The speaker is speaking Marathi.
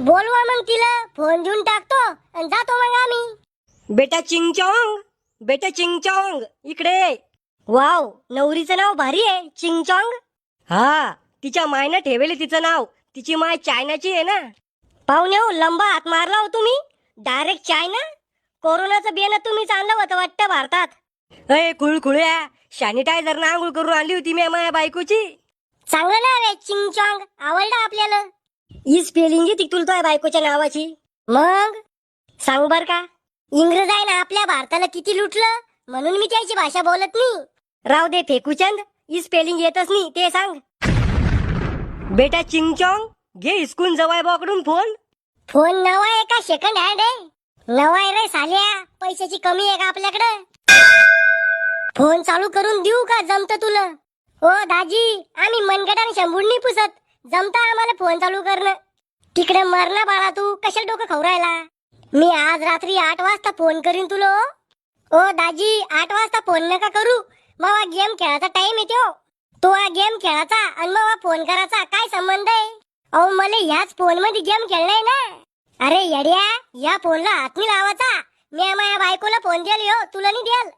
बोलवा मग तिला. फोन देऊन टाकतो आणि जातो मग आम्ही. बेटा चिंगचॉंग बेटा चिंगचॉंग इकडे. वाव नवरीचं नाव भारी आहे. चिंगचॉंग? हा तिच्या मायनं ठेवेले तिचं नाव. तिची माय चायनाची आहे ना. पाहुणे हो लंबा हात मारला हो तुम्ही. Direct China? कोरोनाचं बियाणं तुम्हीच आणलं होतं वाटतं भारतात. अय खुळखुळ्या सॅनिटायझर ना आंघोळ करून आणली होती मी माझ्या बायकोची. चांगलं नाव आहे चिंगचॉंग. आवडलं आपल्याला. ही स्पेलिंग ती तुला तुझ्या बायकोच्या नावाची. मग? सांग बर का? इंग्रज आहे ना आपल्या भारताला किती लुटलं? म्हणून मी त्याची भाषा बोलत नाही. राव दे फेकूचंद ही स्पेलिंग येतच नाही ते सांग. बेटा चिंगचॉंग घे हिसकून जवाय बाकडून फोन फोन नवा आहे का? सेकंड हँड आहे. नवा आहे रे साल्या. पैशाची कमी आहे का आपल्याकडे? फोन चालू करून देऊ का जमत तुला? हो दाजी आम्ही मनगटाने शंभूर नाही पुसत. जमता आम्हाला फोन चालू करणं. तिकडे मरला बाळा तू कशाला डोकं खवरायला? मी आज रात्री आठ वाजता फोन करीन तुला ओ. दाजी आठ वाजता फोन नका करू. मग गेम खेळायचा टाइम येतो तो हा गेम खेळायचा आणि मग फोन करायचा. काय संबंध आहे? अहो मला ह्याच फोनमध्ये गेम खेळलाय ना. अरे येड्या या फोनला हात नाही लावायचा. मी माझ्या बायकोला फोन द्याल हो तुला नाही द्याल